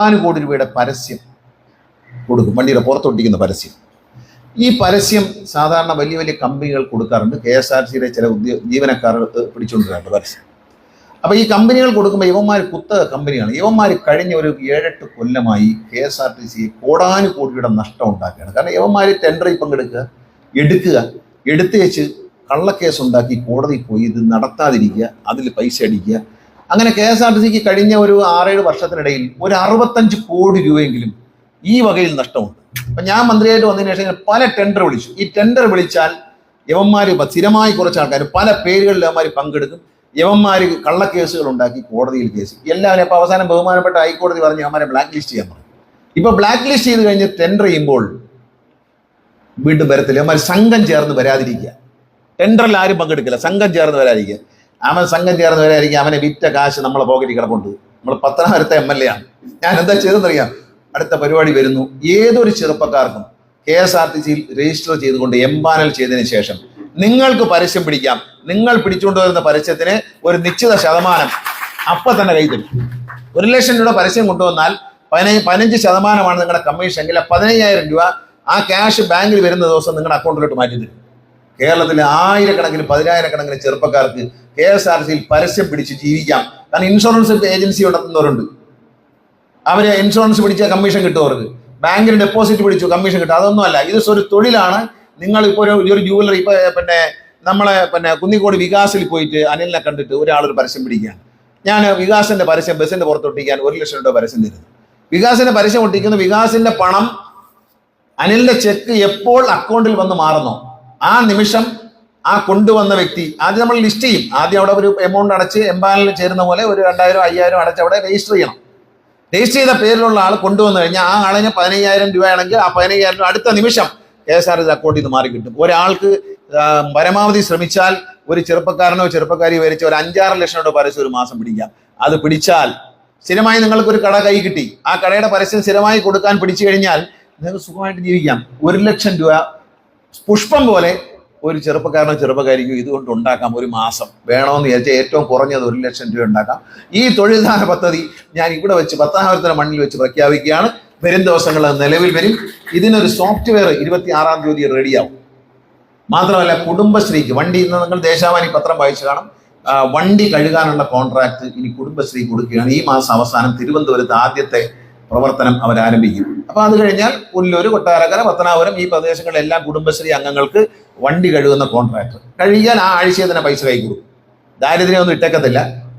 നാല് കോടി രൂപയുടെ പരസ്യം കൊടുക്കും. വണ്ടിയുടെ പുറത്തൊട്ടിക്കുന്ന പരസ്യം. ഈ പരസ്യം സാധാരണ വലിയ വലിയ കമ്പനികൾ കൊടുക്കാറുണ്ട്. കെ എസ് ആർ സിയുടെ ചില ഉദ്യോ ജീവനക്കാർ പിടിച്ചുകൊണ്ടിരുന്നുണ്ട് പരസ്യം. അപ്പോൾ ഈ കമ്പനികൾ കൊടുക്കുമ്പോൾ യവന്മാർ കുത്തക കമ്പനിയാണ് യവന്മാർ കഴിഞ്ഞ ഒരു ഏഴെട്ട് കൊല്ലമായി K S R T C കോടാനുകോടിയുടെ നഷ്ടം ഉണ്ടാക്കുകയാണ്. കാരണം യവന്മാർ ടെൻഡറിൽ പങ്കെടുക്കുക എടുക്കുക എടുത്തു വെച്ച് കള്ളക്കേസ് ഉണ്ടാക്കി കോടതിയിൽ പോയി ഇത് നടത്താതിരിക്കുക അതിൽ പൈസ അടിക്കുക അങ്ങനെ കെ എസ് ആർ ടി സിക്ക് കഴിഞ്ഞ ഒരു ആറേഴ് വർഷത്തിനിടയിൽ ഒരു അറുപത്തഞ്ച് കോടി രൂപയെങ്കിലും ഈ വകയിൽ നഷ്ടമുണ്ട്. അപ്പം ഞാൻ മന്ത്രിയായിട്ട് വന്നതിന് ശേഷം പല ടെൻഡർ വിളിച്ചു. ഈ ടെൻഡർ വിളിച്ചാൽ യവന്മാർ സ്ഥിരമായി കുറച്ച് ആൾക്കാർ പല പേരുകളിൽ അവന്മാർ പങ്കെടുക്കും. യവന്മാർ കള്ളക്കേസുകൾ ഉണ്ടാക്കി കോടതിയിൽ കേസ്. എല്ലാവരും അപ്പോൾ അവസാനം ബഹുമാനപ്പെട്ട ഹൈക്കോടതി പറഞ്ഞ് അവന്മാരെ ബ്ലാക്ക് ലിസ്റ്റ് ചെയ്യാൻ പറഞ്ഞു. ഇപ്പോൾ ബ്ലാക്ക് ലിസ്റ്റ് ചെയ്ത് കഴിഞ്ഞ് ടെൻഡർ ചെയ്യുമ്പോൾ വീണ്ടും വരത്തില്ല. അവന്മാർ സംഘം ചേർന്ന് വരാതിരിക്കുക. ടെൻഡറിൽ ആരും പങ്കെടുക്കില്ല. സംഘം ചേർന്ന് വരാതിരിക്കുക. അവൻ സംഘം ചേർന്ന് വരാതിരിക്കുക അവനെ വിറ്റ കാശ് നമ്മളെ പോക്കറ്റിൽ കിടപ്പുണ്ട്. നമ്മൾ പത്തനാപുരത്തെ എം എൽ എ ആണ്. ഞാൻ എന്താ ചെയ്തെന്നറിയാം അടുത്ത പരിപാടി വരുന്നു. ഏതൊരു ചെറുപ്പക്കാർക്കും കെ എസ് ആർ ടി സിയിൽ രജിസ്റ്റർ ചെയ്തുകൊണ്ട് എംപാനൽ ചെയ്തതിന് ശേഷം നിങ്ങൾക്ക് പരസ്യം പിടിക്കാം. നിങ്ങൾ പിടിച്ചുകൊണ്ട് വരുന്ന പരസ്യത്തിന് ഒരു നിശ്ചിത ശതമാനം അപ്പം തന്നെ കൈ തരും. ഒരു ലക്ഷം രൂപ പരസ്യം കൊണ്ടുവന്നാൽ പതിനഞ്ച് പതിനഞ്ച് ശതമാനമാണ് നിങ്ങളുടെ കമ്മീഷൻ എങ്കിൽ പതിനയ്യായിരം രൂപ ആ ക്യാഷ് ബാങ്കിൽ വരുന്ന ദിവസം നിങ്ങളുടെ അക്കൗണ്ടിലോട്ട് മാറ്റി തരും. കേരളത്തിലെ ആയിരക്കണക്കിന് പതിനായിരക്കണക്കിന് ചെറുപ്പക്കാർക്ക് കെ എസ് ആർ സിയിൽ പരസ്യം പിടിച്ച് ജീവിക്കാം. കാരണം ഇൻഷുറൻസ് ഏജൻസി നടത്തുന്നവരുണ്ട് അവർ ഇൻഷുറൻസ് പിടിച്ച കമ്മീഷൻ കിട്ടും ബാങ്കിന് ഡെപ്പോസിറ്റ് പിടിച്ചു കമ്മീഷൻ കിട്ടും. അതൊന്നുമല്ല ഇത് ഒരു തൊഴിലാണ്. നിങ്ങൾ ഇപ്പോൾ ഒരു ഒരു ജൂവലറി ഇപ്പൊ പിന്നെ നമ്മളെ പിന്നെ കുന്നിക്കോട് വികാസിൽ പോയിട്ട് അനിലിനെ കണ്ടിട്ട് ഒരാളൊരു പരസ്യം പിടിക്കുകയാണ്. ഞാൻ വികാസിന്റെ പരസ്യം ബസ്സിന്റെ പുറത്തൊട്ടിക്കാൻ ഒരു ലക്ഷം രൂപ പരസ്യം തരുന്നു. വികാസിന്റെ പരസ്യം ഒട്ടിക്കുന്ന. വികാസിന്റെ പണം അനിലിന്റെ ചെക്ക് എപ്പോൾ അക്കൗണ്ടിൽ വന്ന് മാറുന്നോ? ആ നിമിഷം ആ കൊണ്ടുവന്ന വ്യക്തി ആദ്യം നമ്മൾ ലിസ്റ്റ് ചെയ്യും. ആദ്യം അവിടെ ഒരു എമൗണ്ട് അടച്ച് എംപാനലിൽ ചേരുന്ന പോലെ ഒരു രണ്ടായിരം അയ്യായിരം അടച്ച് അവിടെ രജിസ്റ്റർ ചെയ്യണം. രജിസ്റ്റർ ചെയ്ത പേരിലുള്ള ആൾ കൊണ്ടുവന്നു കഴിഞ്ഞാൽ ആ ആളിന് പതിനയ്യായിരം രൂപയാണെങ്കിൽ ആ പതിനയ്യായിരം രൂപ അടുത്ത നിമിഷം കെ എസ് ആർ എസ് അക്കൗണ്ടിൽ നിന്ന് മാറി കിട്ടും. ഒരാൾക്ക് പരമാവധി ശ്രമിച്ചാൽ ഒരു ചെറുപ്പക്കാരനോ ചെറുപ്പക്കാരിയോ വരച്ച് ഒരു അഞ്ചാറ് ലക്ഷം രൂപ പരസ്യം ഒരു മാസം പിടിക്കാം അത് പിടിച്ചാൽ സ്ഥിരമായി നിങ്ങൾക്ക് ഒരു കട കൈ കിട്ടി. ആ കടയുടെ പരസ്യം സ്ഥിരമായി കൊടുക്കാൻ പിടിച്ചു കഴിഞ്ഞാൽ നിങ്ങൾക്ക് സുഖമായിട്ട് ജീവിക്കാം. ഒരു ലക്ഷം രൂപ പുഷ്പം പോലെ ഒരു ചെറുപ്പക്കാരനോ ചെറുപ്പക്കാരിക്കോ ഇതുകൊണ്ട് ഉണ്ടാക്കാം ഒരു മാസം. വേണമെന്ന് വിചാരിച്ചാൽ ഏറ്റവും കുറഞ്ഞത് ഒരു ലക്ഷം രൂപ ഉണ്ടാക്കാം. ഈ തൊഴിൽദാന പദ്ധതി ഞാൻ ഇവിടെ വെച്ച് പത്താമത്തെ മണ്ണിൽ വെച്ച് പ്രഖ്യാപിക്കുകയാണ്. വരും ദിവസങ്ങളിൽ നിലവിൽ വരും. ഇതിനൊരു സോഫ്റ്റ്വെയർ ഇരുപത്തി ആറാം തീയതി റെഡിയാവും മാത്രമല്ല കുടുംബശ്രീക്ക് വണ്ടി ഇന്ന് നിങ്ങൾ ദേശാവാനി പത്രം വായിച്ചു കാണും. വണ്ടി കഴുകാനുള്ള കോൺട്രാക്ട് ഇനി കുടുംബശ്രീ കൊടുക്കുകയാണ്. ഈ മാസം അവസാനം തിരുവനന്തപുരത്ത് ആദ്യത്തെ പ്രവർത്തനം അവർ ആരംഭിക്കും അപ്പൊ അത് കഴിഞ്ഞാൽ പുല്ലൂര് കൊട്ടാരക്കര പത്തനാപുരം ഈ പ്രദേശങ്ങളിലെല്ലാം കുടുംബശ്രീ അംഗങ്ങൾക്ക് വണ്ടി കഴുകുന്ന കോൺട്രാക്ടർ കഴുകിയാൽ ആ ആഴ്ചയിൽ തന്നെ പൈസ കൈക്കൂടും. ദാരിദ്ര്യം ദാരിദ്ര്യമൊന്നും ഇട്ടേക്കത്തില്ല.